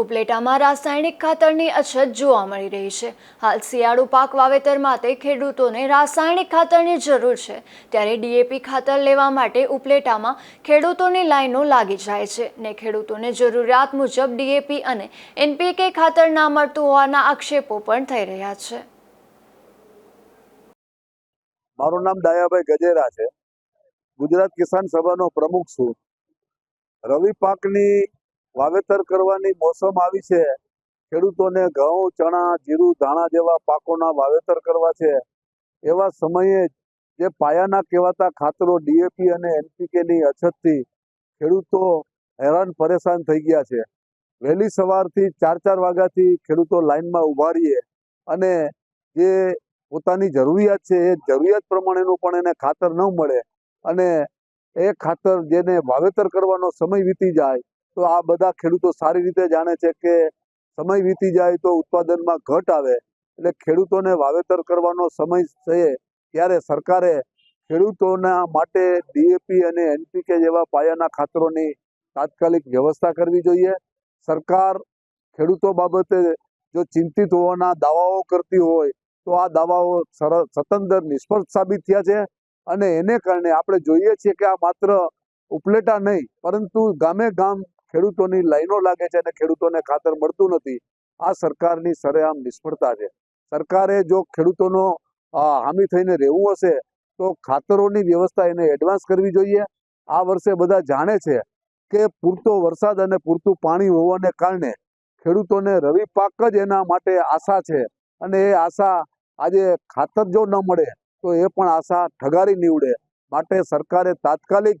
ઉપલેટામાં રાસાયણિક ખાતરની અછત જોવા મળી રહી છે. હાલ શિયાળુ પાક વાવેતર માટે ખેડૂતોને રાસાયણિક ખાતરની જરૂર છે. ત્યારે ડીએપી ખાતર લેવા માટે ઉપલેટામાં ખેડૂતોની લાઈનો લાગી જાય છે ને ખેડૂતોને જરૂરિયાત મુજબ ડીએપી અને એનપીકે ખાતર ના મળતું હોવાના આક્ષેપો પણ થઈ રહ્યા છે. મારું નામ દયાભાઈ ગજેરા છે. ગુજરાત કિસાન સભાનો પ્રમુખ છું. રવિ પાકની વાવેતર કરવાની મોસમ આવી છે. ખેડૂતોને ઘઉં, ચણા, જીરું, ધાણા જેવા પાકોના વાવેતર કરવા છે. એવા સમયે જે પાયાના કહેવાતા ખાતરો ડીએપી અને એનપીકેની અછતથી ખેડૂતો હેરાન પરેશાન થઈ ગયા છે. વહેલી સવારથી ચાર ચાર વાગ્યાથી ખેડૂતો લાઇનમાં ઊભા રહીએ અને જે પોતાની જરૂરિયાત છે એ જરૂરિયાત પ્રમાણેનું પણ એને ખાતર ન મળે અને એ ખાતર જેને વાવેતર કરવાનો સમય વીતી જાય તો આ બધા ખેડૂતો સારી રીતે જાણે છે કે સમય વીતી જાય તો ઉત્પાદનમાં ઘટ આવે. એટલે ખેડૂતોને વાવેતર કરવાનો સમય છે ત્યારે સરકારે ખેડૂતોના માટે ડીએપી અને એનપીકે જેવા પાયાના ખાતરોની તાત્કાલિક વ્યવસ્થા કરવી જોઈએ. સરકાર ખેડૂતો બાબતે જો ચિંતિત હોવાના દાવાઓ કરતી હોય તો આ દાવાઓ સતંદર નિષ્ફળ સાબિત થયા છે અને એને કારણે આપણે જોઈએ છીએ કે આ માત્ર ઉપલેટા નહીં, પરંતુ ગામે ગામ ખેડૂતોની લાઈનો લાગે છે અને ખેડૂતોને ખાતર મળતું નથી, આ સરકારની સરેઆમ નિષ્ફળતા છે. સરકારે જો ખેડૂતોનો હામી થઈને રહેવું હશે, તો ખાતરોની વ્યવસ્થા એને એડવાન્સ કરવી જોઈએ. આ વર્ષે બધા જાણે છે કે પૂરતો વરસાદ અને પૂરતું પાણી હોવાને કારણે ખેડૂતોને રવિ પાક જ એના માટે આશા છે અને એ આશા આજે ખાતર જો ન મળે, તો એ પણ આશા ઠગારી નીવડે. માટે સરકારે તાત્કાલિક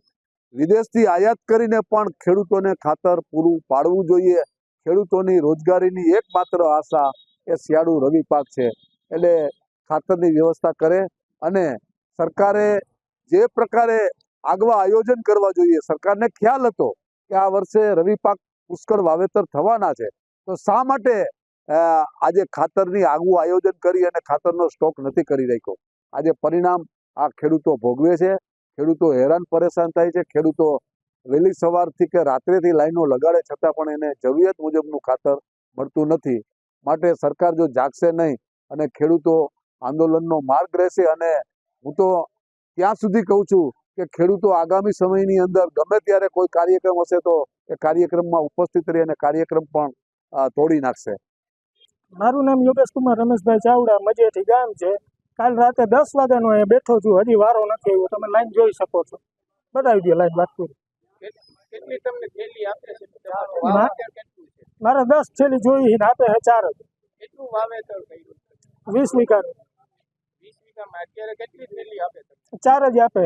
વિદેશથી આયાત કરીને પણ ખેડૂતોને ખાતર પૂરું પાડવું જોઈએ. ખેડૂતોની રોજગારીની એકમાત્ર આશા એ શિયાળુ રવિ પાક છે. એટલે ખાતરની વ્યવસ્થા કરે અને સરકારે જે પ્રકારે આગવા આયોજન કરવા જોઈએ, સરકારને ખ્યાલ હતો કે આ વર્ષે રવિ પાક પુષ્કળ વાવેતર થવાના છે. તો શા માટે આજે ખાતરની આગવું આયોજન કરી અને ખાતરનો સ્ટોક નથી કરી રાખ્યો? આજે પરિણામ આ ખેડૂતો ભોગવે છે. ખેડૂતો હેરાન પરેશાન થાય છે. ખેડૂતો વહેલી સવારથી કે રાત્રેથી લાઈનો લગાડે છતાં પણ એને જરૂરિયાત મુજબનું ખાતર મળતું નથી. માટે સરકાર જો જાગશે નહીં અને ખેડૂતો આંદોલનનો માર્ગ રહેશે અને હું તો ત્યાં સુધી કહું છું કે ખેડૂતો આગામી સમયની અંદર ગમે ત્યારે કોઈ કાર્યક્રમ હશે તો એ કાર્યક્રમમાં ઉપસ્થિત રહી અને કાર્યક્રમ પણ તોડી નાખશે. મારું નામ યોગેશ કુમાર રમેશભાઈ ચાવડા મજેથી ગામ છે. કાલ રાતે દસ વાગ્યાનો અહીંયા બેઠો છું હજી વારો નથી આવ્યો. તમે લાઈન જોઈ શકો છો. બતાવી દો લાઈન વાત પૂરી. મારે દસ થેલી જોઈ આપે છે ચાર જ. વીસ વીઘા ચાર જ આપે